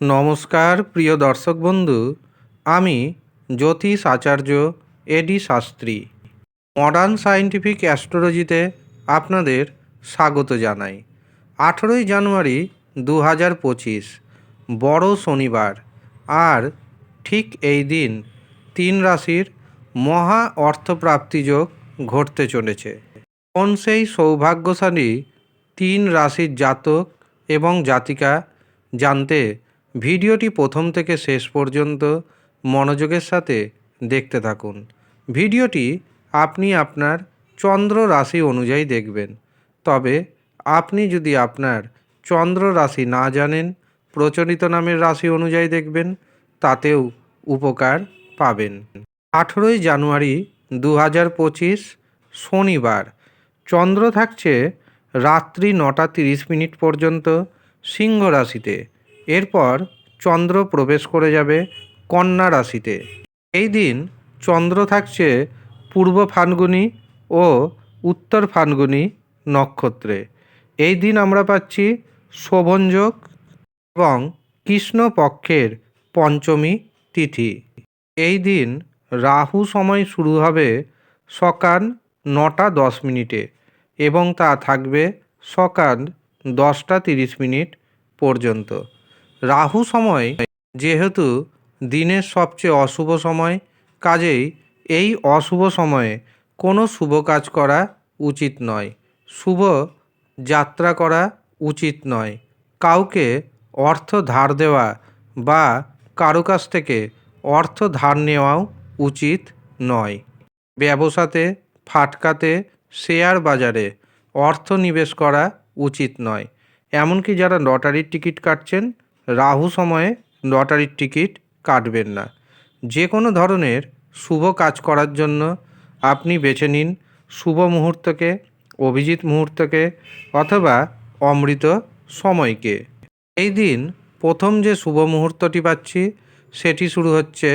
নমস্কার, প্রিয় দর্শক বন্ধু। আমি জ্যোতিষ আচার্য এডি শাস্ত্রী। মডার্ন সায়েন্টিফিক অ্যাস্ট্রোলজিতে আপনাদের স্বাগত জানাই। আঠেরোই জানুয়ারি দু হাজার পঁচিশ, বড় শনিবার। আর ঠিক এই দিন তিন রাশির মহা অর্থপ্রাপ্তি যোগ ঘটতে চলেছে। কোন সেই সৌভাগ্যশালী তিন রাশির জাতক এবং জাতিকা জানতে ভিডিওটি প্রথম থেকে শেষ পর্যন্ত মনোযোগের সাথে দেখতে থাকুন। ভিডিওটি আপনি আপনার চন্দ্র রাশি অনুযায়ী দেখবেন। তবে আপনি যদি আপনার চন্দ্র রাশি না জানেন, প্রচলিত নামের রাশি অনুযায়ী দেখবেন, তাতেও উপকার পাবেন। আঠেরোই জানুয়ারি দু হাজার পঁচিশ, শনিবার। চন্দ্র থাকছে রাত্রি নটা তিরিশ মিনিট পর্যন্ত সিংহ রাশিতে। এরপর চন্দ্র প্রবেশ করে যাবে কন্যা রাশিতে। এই দিন চন্দ্র থাকছে পূর্ব ফানগুনি ও উত্তর ফানগুনি নক্ষত্রে। এই দিন আমরা পাচ্ছি শোভনযোগ এবং কৃষ্ণপক্ষের পঞ্চমী তিথি। এই দিন রাহু সময় শুরু হবে সকাল নটা দশ মিনিটে এবং তা থাকবে সকাল দশটা তিরিশ মিনিট পর্যন্ত। রাহু সময়, যেহেতু দিনের সবচেয়ে অশুভ সময়, কাজেই এই অশুভ সময়ে কোনো শুভ কাজ করা উচিত নয়। শুভ যাত্রা করা উচিত নয়। কাউকে অর্থ ধার দেওয়া বা কারও কাছ থেকে অর্থ ধার নেওয়াও উচিত নয়। ব্যবসাতে, ফাটকাতে, শেয়ার বাজারে অর্থ নিবেশ করা উচিত নয়। এমনকি যারা লটারির টিকিট কাটছেন রাহু সময়ে লটারির টিকিট কাটবেন না। যে কোনো ধরনের শুভ কাজ করার জন্য আপনি বেছে নিন শুভ মুহূর্তকে, অভিজিৎ মুহূর্তকে অথবা অমৃত সময়কে। এই দিন প্রথম যে শুভ মুহূর্তটি পাচ্ছি, সেটি শুরু হচ্ছে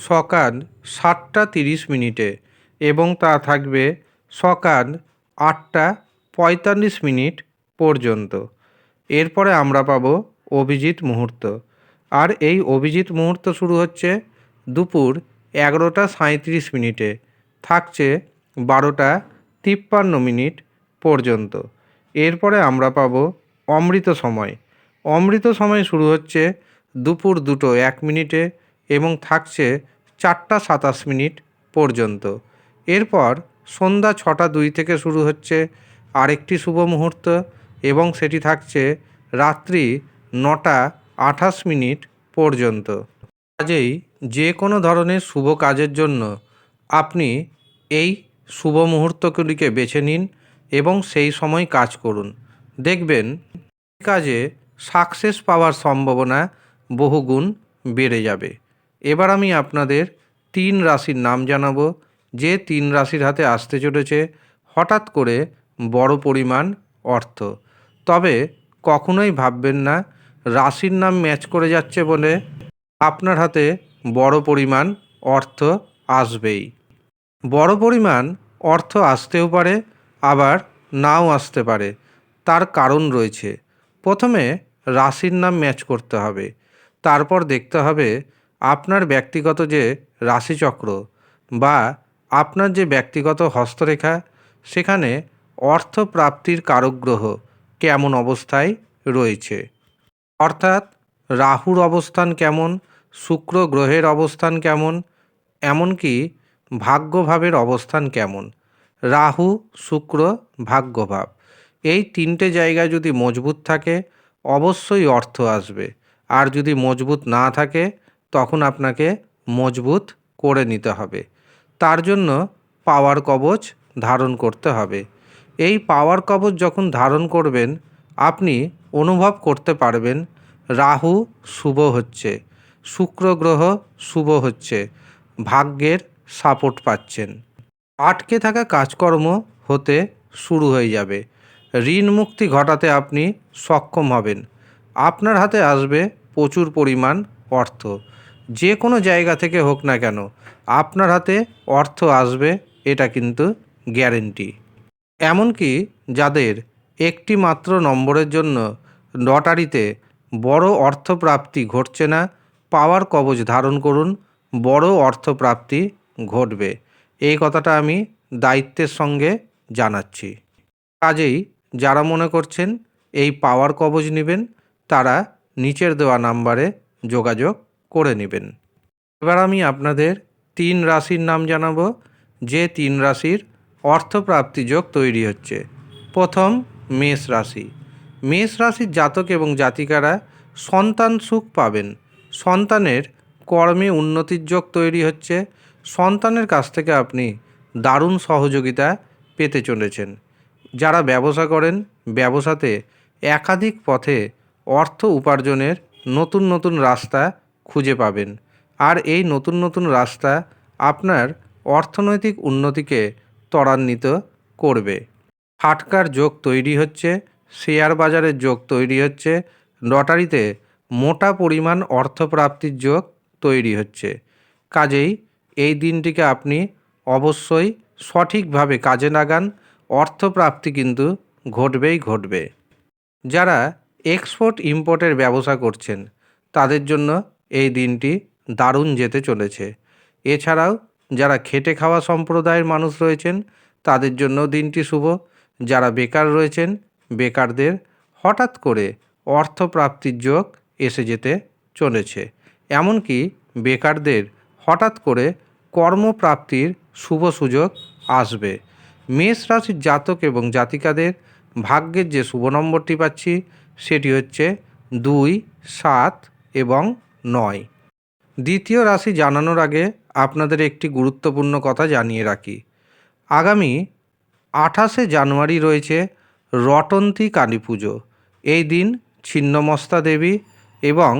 সকাল সাতটা তিরিশ মিনিটে এবং তা থাকবে সকাল আটটা পঁয়তাল্লিশ মিনিট পর্যন্ত। এরপরে আমরা পাবো অভিজিৎ মুহূর্ত। আর এই অভিজিৎ মুহূর্ত শুরু হচ্ছে দুপুর এগারোটা সাঁত্রিশ মিনিটে। থাকছে বারোটা তিপ্পান্ন মিনিট পর্যন্ত। এরপরে আমরা পাবো অমৃত সময়। অমৃত সময় শুরু হচ্ছে দুপুর দুটো এক মিনিটে এবং থাকছে চারটা সাতাশ মিনিট পর্যন্ত। এরপর সন্ধ্যা ছটা দুই থেকে শুরু হচ্ছে আরেকটি শুভ মুহূর্ত এবং সেটি থাকছে রাত্রি নটা আঠাশ মিনিট পর্যন্ত। কাজেই যে কোনো ধরনের শুভ কাজের জন্য আপনি এই শুভ মুহূর্তগুলিকে বেছে নিন এবং সেই সময় কাজ করুন। দেখবেন কাজে সাকসেস পাওয়ার সম্ভাবনা বহুগুণ বেড়ে যাবে। এবার আমি আপনাদের তিন রাশির নাম জানাব। যে তিন রাশির হাতে আসতে চলেছে হঠাৎ করে বড় পরিমাণ অর্থ। তবে কখনোই ভাববেন না রাশির নাম ম্যাচ করে যাচ্ছে বলে আপনার হাতে বড় পরিমাণ অর্থ আসবেই। বড় পরিমাণ অর্থ আসতেও পারে, আবার নাও আসতে পারে। তার কারণ রয়েছে। প্রথমে রাশির নাম ম্যাচ করতে হবে। তারপর দেখতে হবে আপনার ব্যক্তিগত যে রাশিচক্র বা আপনার যে ব্যক্তিগত হস্তরেখা, সেখানে অর্থ প্রাপ্তির কারক গ্রহ কেমন অবস্থায় রয়েছে। অর্থাৎ রাহুর অবস্থান কেমন, শুক্র গ্রহের অবস্থান কেমন, এমনকি ভাগ্যভাবের অবস্থান কেমন? রাহু, শুক্র, ভাগ্যভাব। এই তিনটে জায়গায় যদি মজবুত থাকে, অবশ্যই অর্থ আসবে। আর যদি মজবুত না থাকে, তখন আপনাকে মজবুত করে নিতে হবে। তার জন্য পাওয়ার কবচ ধারণ করতে হবে। এই পাওয়ার কবচ যখন ধারণ করবেন, আপনি অনুভব করতে পারবেন রাহু শুভ হচ্ছে, শুক্র গ্রহ শুভ হচ্ছে, ভাগ্যের সাপোর্ট পাচ্ছেন। আটকে থাকা কাজকর্ম হতে শুরু হয়ে যাবে। ঋণ মুক্তি ঘটাতে আপনি সক্ষম হবেন। আপনার হাতে আসবে প্রচুর পরিমাণ অর্থ। যে কোনো জায়গা থেকে হোক না কেন, আপনার হাতে অর্থ আসবে, এটা কিন্তু গ্যারেন্টি। এমনকি যাদের একটি মাত্র নম্বরের জন্য লটারিতে বড় অর্থপ্রাপ্তি ঘটছে না, পাওয়ার কবচ ধারণ করুন, বড় অর্থপ্রাপ্তি ঘটবে। এই কথাটা আমি দায়িত্বের সঙ্গে জানাচ্ছি। কাজেই যারা মনে করছেন এই পাওয়ার কবজ নেবেন, তারা নিচের দেওয়া নাম্বারে যোগাযোগ করে নেবেন। এবার আমি আপনাদের তিন রাশির নাম জানাব। যে তিন রাশির অর্থপ্রাপ্তি যোগ তৈরি হচ্ছে। প্রথম মেষ রাশি। মেষ রাশির জাতক এবং জাতিকারা সন্তান সুখ পাবেন। সন্তানের কর্মে উন্নতির যোগ তৈরি হচ্ছে। সন্তানের কাছ থেকে আপনি দারুণ সহযোগিতা পেতে চলেছেন। যারা ব্যবসা করেন, ব্যবসাতে একাধিক পথে অর্থ উপার্জনের নতুন নতুন রাস্তা খুঁজে পাবেন। আর এই নতুন নতুন রাস্তা আপনার অর্থনৈতিক উন্নতিকে ত্বরান্বিত করবে। ফাটকার যোগ তৈরি হচ্ছে। শেয়ার বাজারের যোগ তৈরি হচ্ছে। লটারিতে মোটা পরিমাণ অর্থপ্রাপ্তির যোগ তৈরি হচ্ছে। কাজেই এই দিনটিকে আপনি অবশ্যই সঠিকভাবে কাজে লাগান। অর্থপ্রাপ্তি কিন্তু ঘটবেই ঘটবে। যারা এক্সপোর্ট, ইম্পোর্টের ব্যবসা করছেন, তাদের জন্য এই দিনটি দারুণ যেতে চলেছে। এছাড়াও যারা খেটে খাওয়া সম্প্রদায়ের মানুষ রয়েছেন, তাদের জন্য দিনটি শুভ। যারা বেকার রয়েছেন বেকারদের হঠাৎ করে অর্থপ্রাপ্তির যোগ এসে যেতে চলেছে। এমনকি বেকারদের হঠাৎ করে কর্মপ্রাপ্তির শুভ সুযোগ আসবে। মেষ রাশির জাতক এবং জাতিকাদের ভাগ্যের যে শুভ নম্বরটি পাচ্ছি, সেটি হচ্ছে দুই, সাত এবং নয়। দ্বিতীয় রাশি জানানোর আগে আপনাদের একটি গুরুত্বপূর্ণ কথা জানিয়ে রাখি। আগামী আঠাশে জানুয়ারি রয়েছে রটন্তী কালী পুজো এই দিন ছিন্নমস্তা দেবী এবং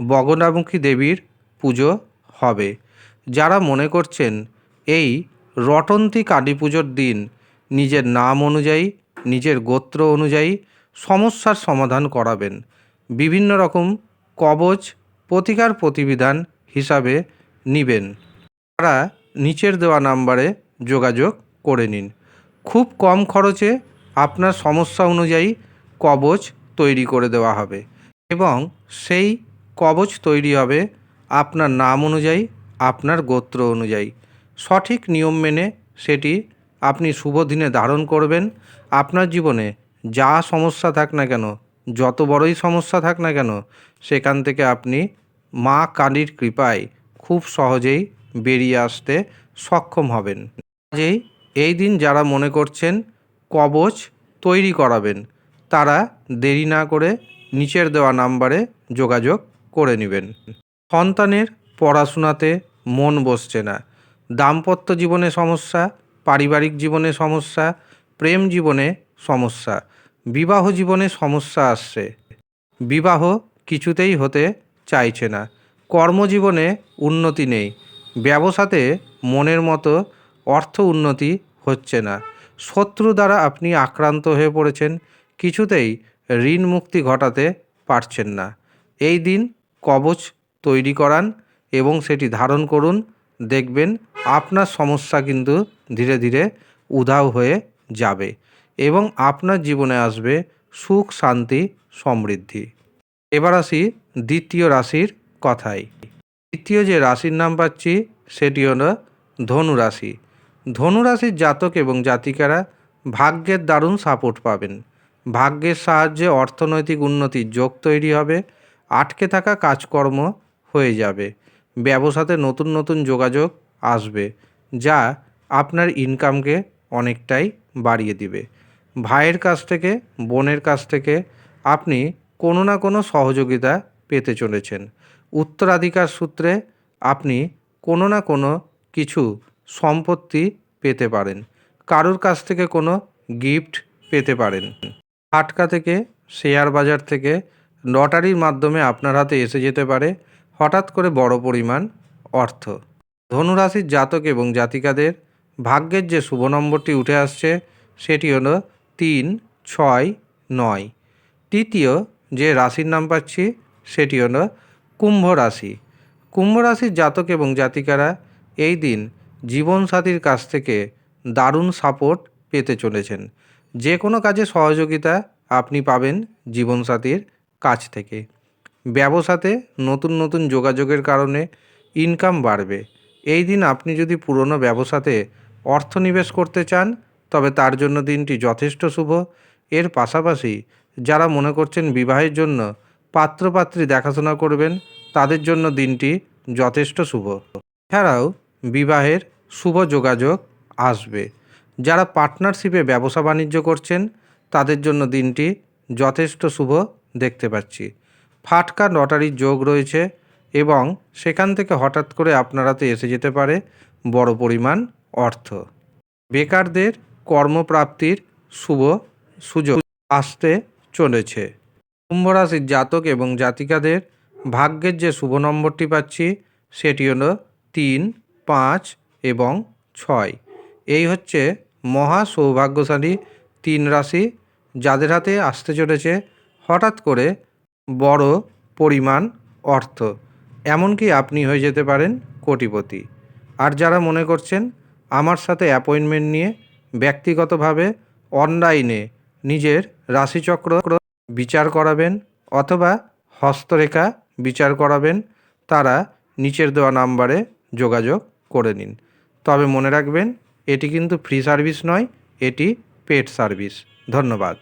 বগনামুখী দেবীর পুজো হবে। যারা মনে করছেন এই রটন্তী কালী পুজোর দিন নিজের নাম অনুযায়ী, নিজের গোত্র অনুযায়ী সমস্যার সমাধান করাবেন, বিভিন্ন রকম কবচ, প্রতিকার প্রতিবিধান হিসাবে নিবেন। তারা নিচের দেওয়া নাম্বারে যোগাযোগ করে নিন। খুব কম খরচে আপনার সমস্যা অনুযায়ী কবচ তৈরি করে দেওয়া হবে এবং সেই কবচ তৈরি হবে আপনার নাম অনুযায়ী, আপনার গোত্র অনুযায়ী। সঠিক নিয়ম মেনে সেটি আপনি শুভ দিনে ধারণ করবেন। আপনার জীবনে যা সমস্যা থাক না কেন, যত বড়ই সমস্যা থাক না কেন, সেখান থেকে আপনি মা কালীর কৃপায় খুব সহজেই বেরিয়ে আসতে সক্ষম হবেন। কাজেই এই দিন যারা মনে করছেন কবচ তৈরি করাবেন। তারা দেরি না করে নিচের দেওয়া নাম্বারে যোগাযোগ করে নেবেন। সন্তানের পড়াশোনাতে মন বসছে না। দাম্পত্য জীবনে সমস্যা, পারিবারিক জীবনে সমস্যা, প্রেম জীবনে সমস্যা, বিবাহ জীবনে সমস্যা আসছে। বিবাহ কিছুতেই হতে চাইছে না। কর্মজীবনে উন্নতি নেই। ব্যবসাতে মনের মতো অর্থ উন্নতি হচ্ছে না। শত্রু দ্বারা আপনি আক্রান্ত হয়ে পড়েছেন, কিছুতেই ঋণ মুক্তি ঘটাতে পারছেন না। এই দিন কবচ তৈরি করান এবং সেটি ধারণ করুন। দেখবেন আপনার সমস্যা কিন্তু ধীরে ধীরে উধাও হয়ে যাবে এবং আপনার জীবনে আসবে সুখ, শান্তি, সমৃদ্ধি। এবার আসি দ্বিতীয় রাশির কথায়। দ্বিতীয় যে রাশির নাম পাচ্ছি, সেটি হলো ধনু রাশি ধনু রাশির জাতক এবং জাতিকারা ভাগ্যের দারুণ সাপোর্ট পাবেন। ভাগ্যের সাহায্যে অর্থনৈতিক উন্নতির যোগ তৈরি হবে, আটকে থাকা কাজকর্ম হয়ে যাবে, ব্যবসাতে নতুন নতুন যোগাযোগ আসবে, যা আপনার ইনকামকে অনেকটাই বাড়িয়ে দিবে। ভাইয়ের কাছ থেকে, বোনের কাছ থেকে আপনি কোনো না কোনো সহযোগিতা পেতে চলেছেন। উত্তরাধিকার সূত্রে আপনি কোনো না কোনো কিছু সম্পত্তি পেতে পারেন। কারোর কাছ থেকে কোনো গিফট পেতে পারেন। ফাটকা থেকে, শেয়ার বাজার থেকে, লটারির মাধ্যমে আপনার হাতে এসে যেতে পারে হঠাৎ করে বড় পরিমাণ অর্থ। ধনুরাশির জাতক এবং জাতিকাদের ভাগ্যের যে শুভ নম্বরটি উঠে আসছে, সেটি হলো তিন, ছয়, নয়। তৃতীয় যে রাশির নাম পাচ্ছি, সেটি হলো কুম্ভ রাশি। কুম্ভ রাশির জাতক এবং জাতিকারা এই দিন জীবনসাথীর কাছ থেকে দারুণ সাপোর্ট পেতে চলেছেন। যে কোনো কাজে সহযোগিতা আপনি পাবেন জীবনসাথীর কাছ থেকে। ব্যবসাতে নতুন নতুন যোগাযোগের কারণে ইনকাম বাড়বে। এই দিন আপনি যদি পুরনো ব্যবসাতে অর্থ নিবেশ করতে চান, তবে তার জন্য দিনটি যথেষ্ট শুভ। এর পাশাপাশি যারা মনে করছেন বিবাহের জন্য পাত্রপাত্রী দেখাশোনা করবেন, তাদের জন্য দিনটি যথেষ্ট শুভ। এছাড়াও বিবাহের শুভ যোগাযোগ আসবে। যারা পার্টনারশিপে ব্যবসা বাণিজ্য করছেন, তাদের জন্য দিনটি যথেষ্ট শুভ দেখতে পাচ্ছি। ফাটকা লটারির যোগ রয়েছে এবং সেখান থেকে হঠাৎ করে আপনারাতে এসে যেতে পারে বড় পরিমাণ অর্থ। বেকারদের কর্মপ্রাপ্তির শুভ সুযোগ আসতে চলেছে। কুম্ভ রাশির জাতক এবং জাতিকাদের ভাগ্যের যে শুভ নম্বরটি পাচ্ছি, সেটি হলো তিন পাঁচ এবং ছয়। এই হচ্ছে মহা সৌভাগ্যশালী তিন রাশি যাদের হাতে আসতে চলেছে হঠাৎ করে বড় পরিমাণ অর্থ। এমনকি আপনি হয়ে যেতে পারেন কোটিপতি। আর যারা মনে করছেন আমার সাথে অ্যাপয়েন্টমেন্ট নিয়ে ব্যক্তিগতভাবে অনলাইনে নিজের রাশিচক্র বিচার করাবেন অথবা হস্তরেখা বিচার করাবেন, তারা নিচের দেওয়া নাম্বারে যোগাযোগ করে নিন। তবে মনে রাখবেন এটি কিন্তু ফ্রি সার্ভিস নয় এটি পেড সার্ভিস ধন্যবাদ।